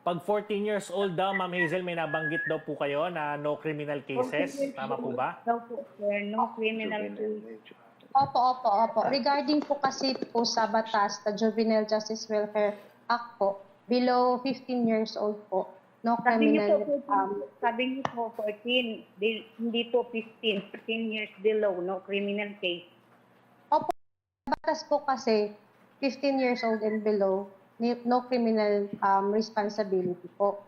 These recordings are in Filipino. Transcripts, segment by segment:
Pag 14 years old daw, Ma'am Hazel, may nabanggit daw po kayo na no criminal cases. Tama po ba? No po, sir. No criminal Juvenile, case. Opo, opo, opo. Regarding po kasi po sa batas, the Juvenile Justice Welfare Act po, below 15 years old po, no Sabi niyo criminal, po, um, sabi niyo po 14, di- hindi po 15, 15 years below, no criminal case. batas po kasi 15 years old and below, no criminal um, responsibility po.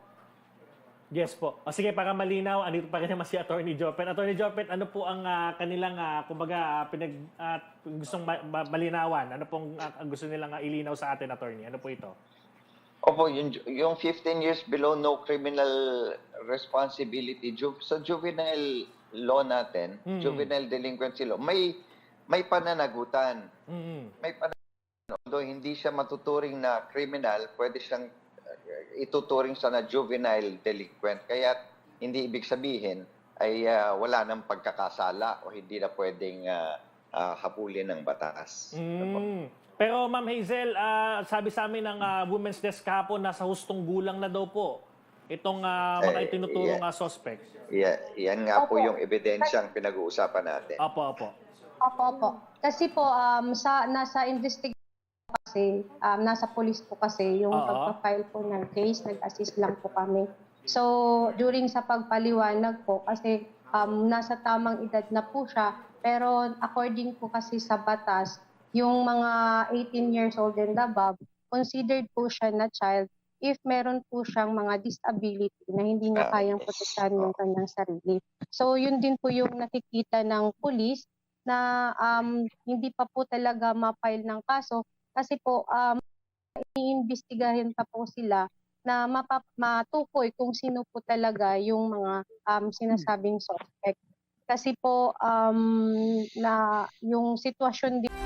Yes po. O sige, para malinaw, andito pa rin naman si Attorney Jopet. Attorney Jopet, ano po ang ah, kanilang, ah, kumbaga, ah, pinag, ah, gustong ma- ma- malinawan? Ano pong ang gusto nilang ah, ilinaw sa atin, Attorney? Ano po ito? Opo, yung, yung 15 years below no criminal responsibility ju- sa juvenile law natin, Mm. juvenile delinquency law, may may pananagutan. mm May pananagutan. Although hindi siya matuturing na criminal, pwede siyang uh, ituturing sa na juvenile delinquent. Kaya hindi ibig sabihin ay uh, wala nang pagkakasala o hindi na pwedeng uh, uh, habulin ng batas. Mm. Pero Ma'am Hazel, ah, sabi sa amin ng ah, Women's Desk kahapon, nasa hustong gulang na daw po itong ah, mga Eh, itinuturong yeah. ah, suspects. Yeah, yan nga po Opo. yung ebidensyang pinag-uusapan natin. Opo, opo. Opo, opo. Kasi po, um, sa, nasa investigation kasi, um, nasa police po kasi yung Oo. pagpa-file po ng case, nag-assist lang po kami. So, during sa pagpaliwanag po, kasi um, nasa tamang edad na po siya, pero according po kasi sa batas, yung mga 18 years old and above, considered po siya na child if meron po siyang mga disability na hindi niya kayang protektahan yung kanyang sarili. So, yun din po yung nakikita ng police na um, hindi pa po talaga ma-file ng kaso kasi po um, iniimbestigahin pa po sila na mapa- matukoy kung sino po talaga yung mga um, sinasabing suspect. Kasi po um, na yung sitwasyon din